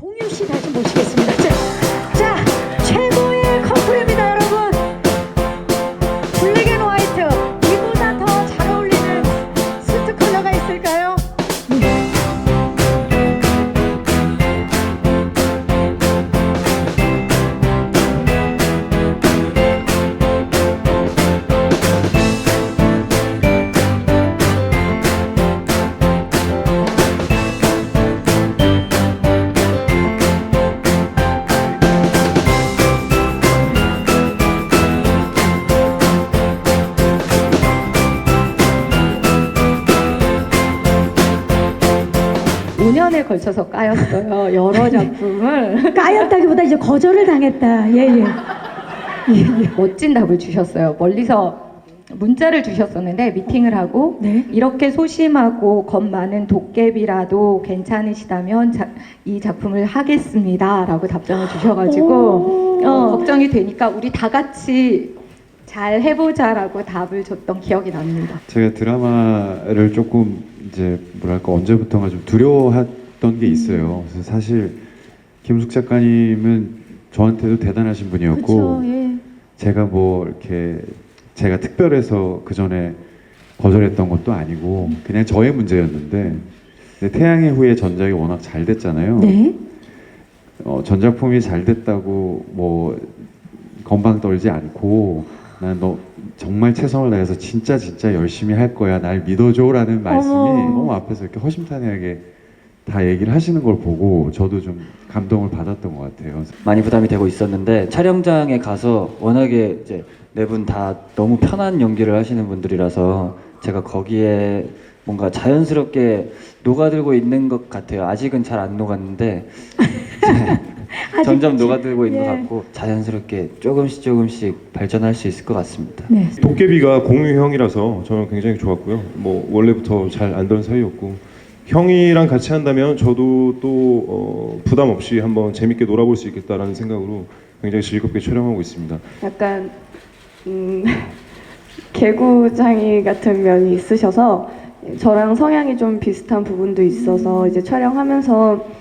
공유 씨 다시 모시겠습니다. 5년에 걸쳐서 까였어요. 여러 네. 작품을 까였다기보다 이제 거절을 당했다. 예예. 예. 예, 예. 멋진 답을 주셨어요. 멀리서 문자를 주셨었는데 미팅을 하고 네? 이렇게 소심하고 겁 많은 도깨비라도 괜찮으시다면 자, 이 작품을 하겠습니다라고 답장을 주셔가지고 어, 걱정이 되니까 우리 다 같이 잘 해보자라고 답을 줬던 기억이 납니다. 제가 드라마를 조금 이제 뭐랄까 언제부턴가 좀 두려워했던 게 있어요. 그래서 사실 김숙 작가님은 저한테도 대단하신 분이었고 그렇죠. 예. 제가 뭐 이렇게 제가 특별해서 그 전에 거절했던 것도 아니고 그냥 저의 문제였는데 태양의 후예 전작이 워낙 잘 됐잖아요. 네. 어, 전작품이 잘 됐다고 뭐 건방 떨지 않고 난너 정말 최선을 다해서 진짜 진짜 열심히 할 거야 날 믿어줘라는 말씀이 어머. 너무 앞에서 이렇게 허심탄회하게 다 얘기를 하시는 걸 보고 저도 좀 감동을 받았던 것 같아요. 많이 부담이 되고 있었는데 촬영장에 가서 워낙에 이제 네 분 다 너무 편한 연기를 하시는 분들이라서 제가 거기에 뭔가 자연스럽게 녹아들고 있는 것 같아요. 아직은 잘 안 녹았는데 점점 녹아들고 있는 예. 것 같고 자연스럽게 조금씩 조금씩 발전할 수 있을 것 같습니다. 네. 도깨비가 공유형이라서 저는 굉장히 좋았고요. 뭐 원래부터 잘 알던 사이였고 형이랑 같이 한다면 저도 또 어, 부담 없이 한번 재밌게 놀아볼 수 있겠다라는 생각으로 굉장히 즐겁게 촬영하고 있습니다. 약간 음, 개구장이 같은 면이 있으셔서 저랑 성향이 좀 비슷한 부분도 있어서 이제 촬영하면서 어,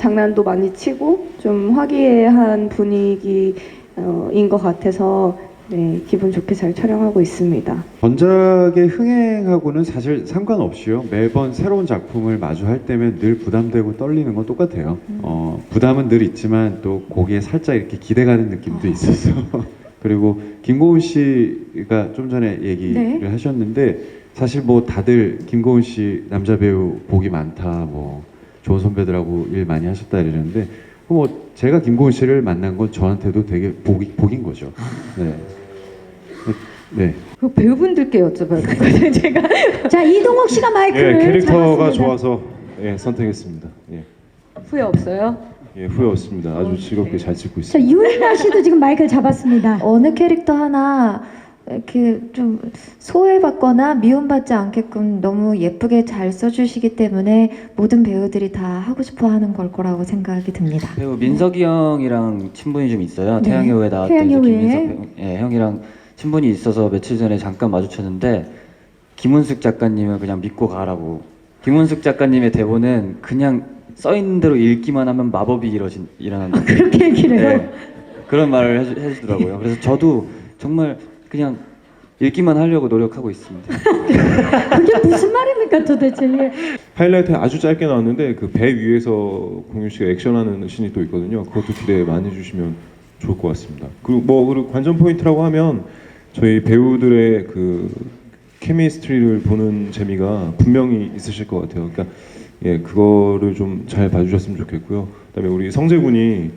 장난도 많이 치고 좀 화기애애한 분위기인 것 같아서 네, 기분 좋게 잘 촬영하고 있습니다. 전작의 흥행하고는 사실 상관없이요. 매번 새로운 작품을 마주할 때면 늘 부담되고 떨리는 건 똑같아요. 어, 부담은 늘 있지만 또 거기에 살짝 이렇게 기대가는 느낌도 있어서. 그리고 김고은 씨가 좀 전에 얘기를 네. 하셨는데 사실 뭐 다들 김고은 씨 남자 배우 복이 많다 뭐 좋은 선배들하고 일 많이 하셨다 이러는데 뭐 제가 김고은 씨를 만난 건 저한테도 되게 복이, 복인 거죠. 네. 네. 그 배우분들께 여쭤봐요. 제가 자 이동욱 씨가 예, 마이크를 캐릭터가 잡았습니다. 좋아서 예, 선택했습니다. 예, 후회 없어요? 예, 후회 없습니다. 아주 즐겁게 잘 찍고 자 있습니다. 유인아 씨도 지금 마이크를 잡았습니다. 어느 캐릭터 하나 이렇게 좀 소외받거나 미움받지 않게끔 너무 예쁘게 잘 써주시기 때문에 모든 배우들이 다 하고 싶어 하는 걸 거라고 생각이 듭니다. 배우 민석이 형이랑 친분이 좀 있어요. 네. 태양의 후예 나왔던 태양의 이제 후예. 김민석 배우- 예, 형이랑 친분이 있어서 며칠 전에 잠깐 마주쳤는데 김은숙 작가님을 그냥 믿고 가라고. 김은숙 작가님의 대본은 그냥 써 있는 대로 읽기만 하면 마법이 이루어진 일어난다. 그렇게 얘기를 해요. 네, 그런 말을 해주, 해주 더라고요. 그래서 저도 정말 그냥 읽기만 하려고 노력하고 있습니다. 그게 무슨 말입니까 도대체? 예. 하이라이트 아주 짧게 나왔는데 그 배 위에서 공유 씨가 액션하는 신이 또 있거든요. 그것도 기대 많이 해주시면 좋을 것 같습니다. 그리고 뭐 그리고 관전 포인트라고 하면 저희 배우들의 그 케미스트리를 보는 재미가 분명히 있으실 것 같아요. 그러니까 예 그거를 좀 잘 봐주셨으면 좋겠고요. 그다음에 우리 성재 군이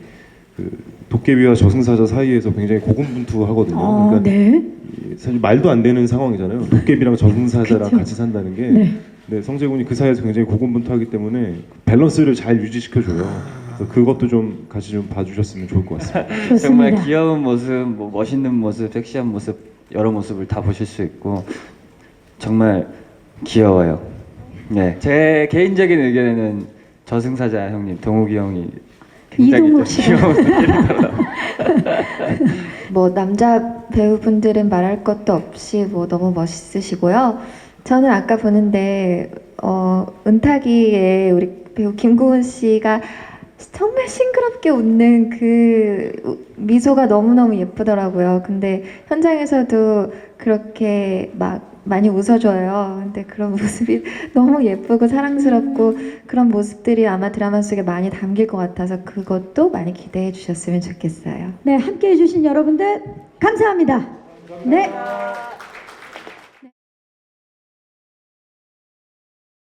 그 도깨비와 저승사자 사이에서 굉장히 고군분투하거든요. 어, 그러니까 네. 이 사실 말도 안 되는 상황이잖아요. 도깨비랑 저승사자랑 그쵸. 같이 산다는 게. 네. 네, 성재군이 그 사이에서 굉장히 고군분투하기 때문에 밸런스를 잘 유지시켜줘요. 그래서 그것도 좀 같이 좀 봐주셨으면 좋을 것 같습니다. 좋습니다. 정말 귀여운 모습, 뭐 멋있는 모습, 섹시한 모습 여러 모습을 다 보실 수 있고 정말 귀여워요. 네, 제 개인적인 의견에는 저승사자 형님 동욱이 형이 굉장히 이동욱 좀 씨가. 귀여운 뭐 남자 배우분들은 말할 것도 없이 뭐 너무 멋있으시고요. 저는 아까 보는데 어, 은타기에 우리 배우 김고은 씨가 정말 싱그럽게 웃는 그 우- 미소가 너무너무 예쁘더라고요. 근데 현장에서도 그렇게 막 많이 웃어줘요. 근데 그런 모습이 너무 예쁘고 사랑스럽고 그런 모습들이 아마 드라마 속에 많이 담길 것 같아서 그것도 많이 기대해 주셨으면 좋겠어요. 네, 함께 해주신 여러분들 감사합니다. 네.